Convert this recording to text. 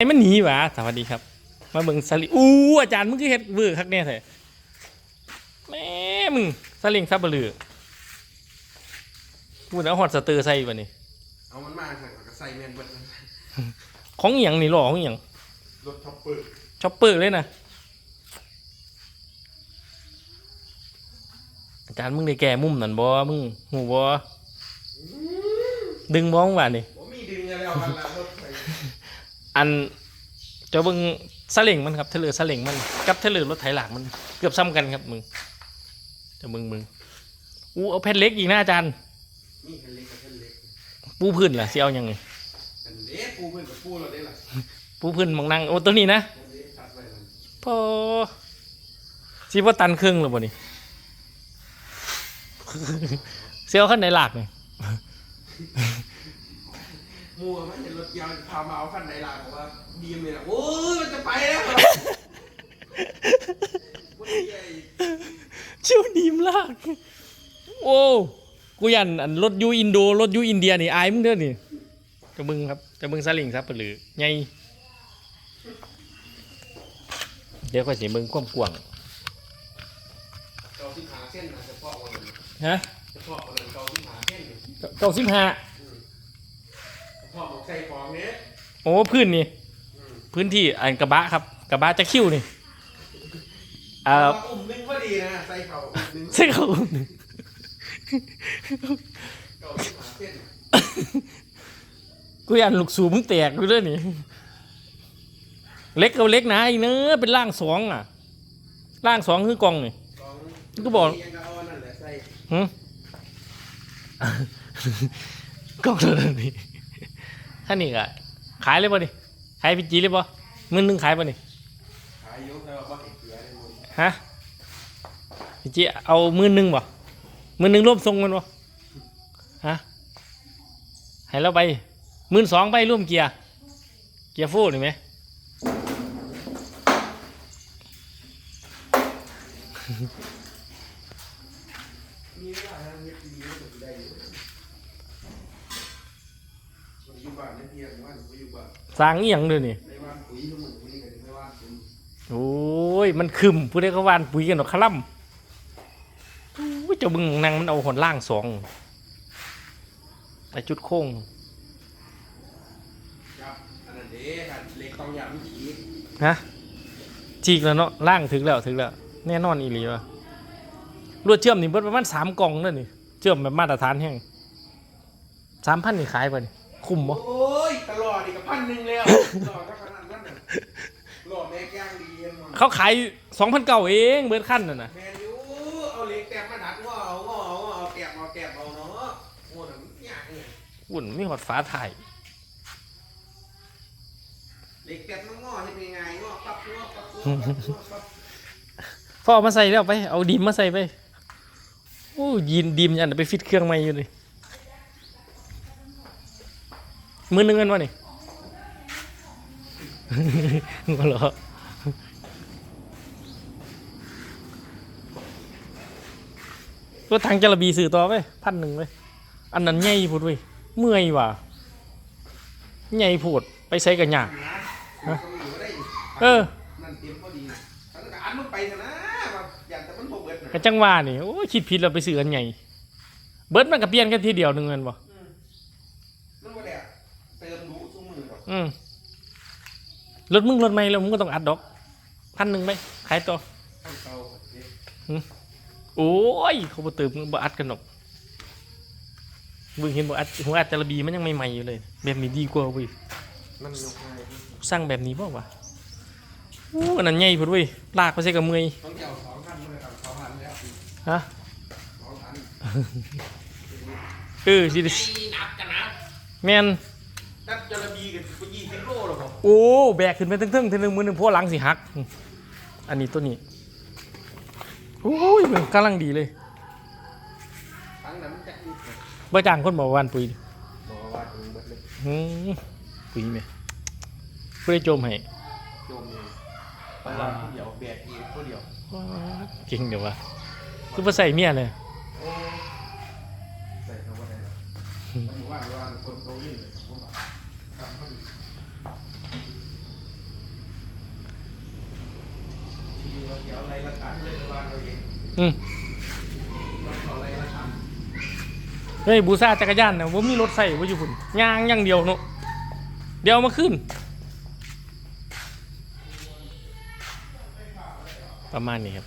ไอ้มันหนีหวะสวัสดีครับ มาเบิ่งสลิงอู้อาจารย์มึงคือเฮ็ดเวอร์คักแน่แท้แม่มึงสลิงซับเบลือพูดเอาฮอดสเตอร์ใส่บ่นี่เอามันมาใส่กับใส่แมนเบิดมันของอีหยังนี่หรอของอีหยังรถท็อปเปอร์ช็อปเปอร์เลยนะอาจารย์มึงได้แก้มุมนั่นบ่มึงหูบ่ดึงบ้องว่านี่ผมมีดึงอะไรเอากันละรถไป อันเจ้าเบิ่งสลิงมันครับเทเลอร์สลิงมันกับเทเลอร์รถไถหลักมันเกือบซ้ำกันครับมึงเจะมึงมึงอู้เอาแผ่นเล็กอีกนะอาจารย์นี่คันเล็กกับคันเล็กปูพื้นล่ะสิเอายังไงคันเล็กปูเพื่อนกับปูเราได้ล่ะปูพื้นมองนั่งโอ้ตัวนี้นะคันเล็กตัดไว้แล้วพอสิว่าตันครึ่งหรือบ่นี่เสียวขั้นไหนหลักนี่ มัวมันเห็นรถยาวพามาเอาคันไหนล่ะบอกว่าดีมเลยนะโอ้ยมันจะไปแล้ววันนี้ไอ้ชิวดีมลากโอ้กูยันอันรถยูอินโดรถยูอินเดียนี่อายมึงเด้อนี่จะมึงครับจะมึงสลิงครับหรือไงเดี๋ยวก็สิมึงความกว้างเกาที่หาเส้นนะเฉพาะวันนั้นฮะเฉพาะวันนั้นเกาที่หาเส้นเก้าสิบห้าเฉ พาะบอกใส่ของเนี้ยโอ้พื้นนี่อืมพื้นที่อันกระบะครับ กระบะจะคิ้วนี่อ่าเอาอุ่มนึงพอดีนะใส่เข่าอุ่มนึงใช่เขาเกาที่หาเส้นกูยันลูกสูบมึงแตกกูเด้อนี่ เล็กเอาเล็กนะอีกเนื้อะเป็นร่างสองอะร่างสองคือกองนี่สองก็บอกยังก็เอานั่นแหละใส่ หึกองตัวนี้ ท่านี่ก็ขายเลยป่นี่ขายพีจีเลยป่ะเงินหนึงขายป่นี่ขายยกแล้วก็เห็นเกลือในมือฮะพีจีเอามื่นหนึ่งป่มื่นหนึ่งร่วมทรงมันป่ฮะให้เราไปมื่นสองไปร่วมเกียร์เกียร์ฟูนี่ไหมมีวลาทำเฮ็ดดีก็ได้อยู่ อยู่บ้านเนี่ยเพียงวันผมอยู่บ้านสร้างอีหยังเลยนี่ในบ้านปุ๋ยทั้งหมดวันนี้ก็จะไม่ว่านผมโอ้ยมันคึมผู้ใดเขาวานปุ๋ยกันหรอกคลั่มโอ้ยเจ้าบึงนางมันเอาหอนล่างสองไอจุดโค้งครับอันนั้นเด้ครับเล็กต้องยามฉีกฮะจีกแล้วเนาะล่างถึงแล้วถึงแล้วแน่นอนอีหลีวะรวดเชื่อมนี่เบิดประมาณสามกล่องนั่นนี่เชื่อมแบบมาตรฐานแห้งสามพันนี่ขายป่ะนี่ คุ้มบ่โอ้ยตลอดอีกกับพันหนึ่งแล้วหลอดก็ขนาดนั้นน่ะหลอดแม่ย่างดีเย็นมันเขาขายสองพันเก้าเองเบิดขั้นน่ะนะแมนยูเอาเหล็กแต้มมาดัดงอเอางอเอางอเอาแกบเอาแกบเอาเนาะโอ้หนังยากเนี่ยอุ่นไม่หอดฟ้าถ่ายเหล็กแต้มมันงอเฮ็ดยังไงงอปั๊บงอปั๊บงอปั๊บงอปั๊บพ่อเอามาใส่แล้วไป เอาดิมมาใส่ไปโอ้ยินดิมยันไปฟิตเครื่องใหม่อยู่เลย มือหนึงเงินวะนี่ก็เหรอรถทางจระบีสื่อต่อไปพันหนึ่งไปอันนั้นใหญ่พูดเว้ยเมื่อยว่ะใหญ่พูดไปใส่กันยากฮะก็มีก็ได้อยู่เออนั่นเต็มพอดีฉันก็อันมันไปเถอะนะว่าอยากแต่มันบ่เบิดกระนะจังว่านี่โอ้ยคิดผิดเราไปซื้ออันใหญ่เบิร์ดมันก็เปลี่ยนกันทีเดียวหนึ่งเงินบ่ มันบ่ได้อะเติมรู้ทุกมื อหรอกอืมรถมึงรถไม่แล้วมึงก็ต้องอัดดอกพันหนึ่งไหมขายต่อขั้นเก่าเฮ็ดโอ้ยเขาบ่เติมมึงบ่อัดกันหรอกมึงเห็นบ่อัดหัวอัดจระบีมันยังใหม่ๆอยู่เลย แบบนี้ดีกว่าเว้ยมันยกง่ายสร้างแบบนี้บ่วะโอ้อันนั้นใหญ่พุ่นเว้ยลากไปใส่กับเมื่อยต้องเกี่ยวสองพันเลยครับสองพันแล้วฮะสองพันเออสิไอ้หนักกันนะแม่น นับจระบีกันก็ยี่สิบโลหรอกครับโอ้แบกขึ้นไปทึ่งๆทีนึงมือหนึงเพราะหลังสิหัก อันนี้ตัวนี้โอ้ยมันกำลังดีเลยทั้งนั้นมันจะอีกเลยบ่จ้างคนบอกวาหวานปุ๋ยบอกว่าถึงเบิดเลยหืมปุ๋ยแม่ผู้ได้โจมให้โยมเองตลาดผู้เดียวแบกเองผู้เดียวว้าเก่งเดี๋ยววะคือบ่ใส่เมียเลยโอ้ใส่คำว่าอะไรนะมันว่าว่าคนโตยิ่งเลยผมว่าทำมัน เดี๋ยวอะไรละกันเลยวันเราเองอืมเราขออะไรละกันเฮ้ยบูซ่าจักรยานเนะว่ามีรถใส่ว่าอยู่พุ่นยางอย่างเดียวเนาะเดี๋ยวมาขึ้น ประมาณนี้ครับ